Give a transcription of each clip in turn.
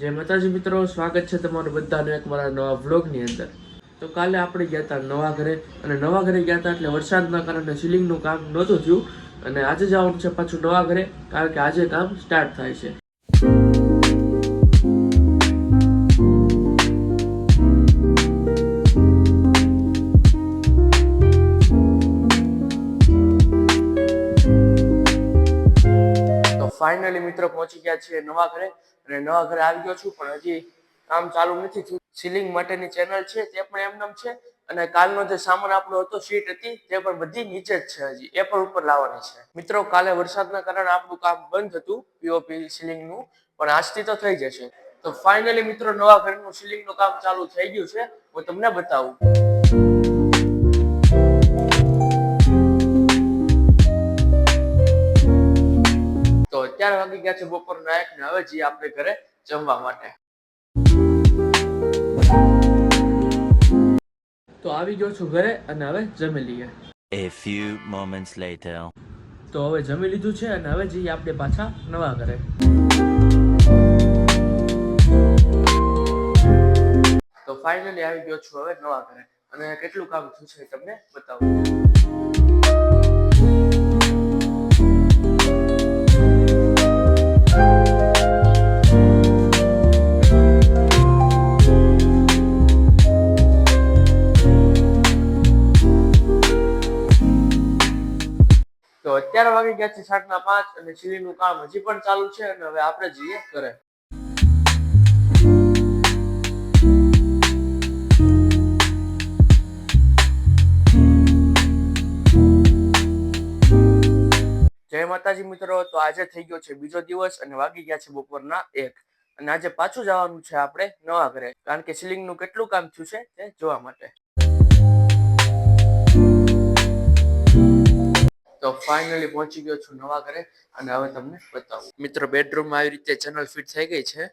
જય માતાજી મિત્રો, સ્વાગત છે તમારું બધાનું એક મારા નવા વ્લોગની અંદર. તો કાલે આપણે ગયા હતા નવા ઘરે, અને નવા ઘરે ગયા હતા એટલે વરસાદના કારણે સિલિંગનું કામ નહોતું થયું, અને આજે જવાનું છે પાછું નવા ઘરે, કારણ કે આજે કામ સ્ટાર્ટ થાય છે. ફાઇનલી મિત્રો પહોંચી ગયા છીએ નવા ઘરે અને નવા ઘરે આવી ગયો છું, પણ હજી કામ ચાલુ નથી સીલિંગ માટેની ચેનલ છે, તે પણ એમનેમ છે. અને કાલનો જે સામાન આપણો હતો સીટ હતી, તે પણ બધી નીચે જ છે હજી. એ પણ ઉપર લાવવાની છે. મિત્રો, કાલે વરસાદના કારણે આપણું કામ બંધ હતું પીઓપી સીલિંગનું પણ આજથી તો થઈ જશે. તો ફાઇનલી મિત્રો, નવા ઘરનું સીલિંગનું કામ ચાલુ થઈ ગયું છે. હું તમને બતાવું. અત્યારે વાગી ગયા છે બપોરના એક ને હવે જઈએ આપણે ઘરે જમવા માટે. તો આવી ગયો છું ઘરે અને હવે જમી લઈએ. A few moments later. તો હવે જમી લીધું છે અને હવે જઈએ આપણે પાછા નવા ઘરે. તો ફાઇનલી આવી ગયો છું હવે નવા ઘરે. અને કેટલું કામ થયું છે તમને બતાવું. અત્યારે વાગી ગયા છે સાતના પાંચ અને સીડીનું કામ હજી પણ ચાલુ છે અને હવે આપણે જઈએ ઘરે. જય માતાજી મિત્રો, તો આજે થઈ ગયો છે બીજો દિવસ અને વાગી ગયા છે બપોરના એક. અને આજે પાછું જવાનું છે આપણે નવા ઘરે. કારણ કે સિલિંગનું કેટલું કામ થયું છે તે જોવા માટે. ફાઇનલી પહોંચી ગયો છું નવા ઘરે અને હવે તમને બતાવું. મિત્રો બેડરૂમમાં આવી રીતે ચેનલ ફિટ થઈ ગઈ છે.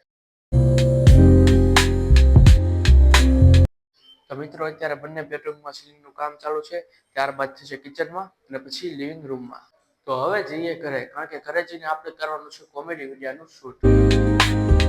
તો મિત્રો, અત્યારે બંને બેડરૂમમાં સીલિંગનું કામ ચાલુ છે. ત્યારબાદ થશે કિચનમાં અને પછી લિવિંગ રૂમમાં તો હવે જઈએ ઘરે. કારણ કે ઘરે જઈને આપણે કરવાનું છે કોમેડી વિડીયોનું શૂટ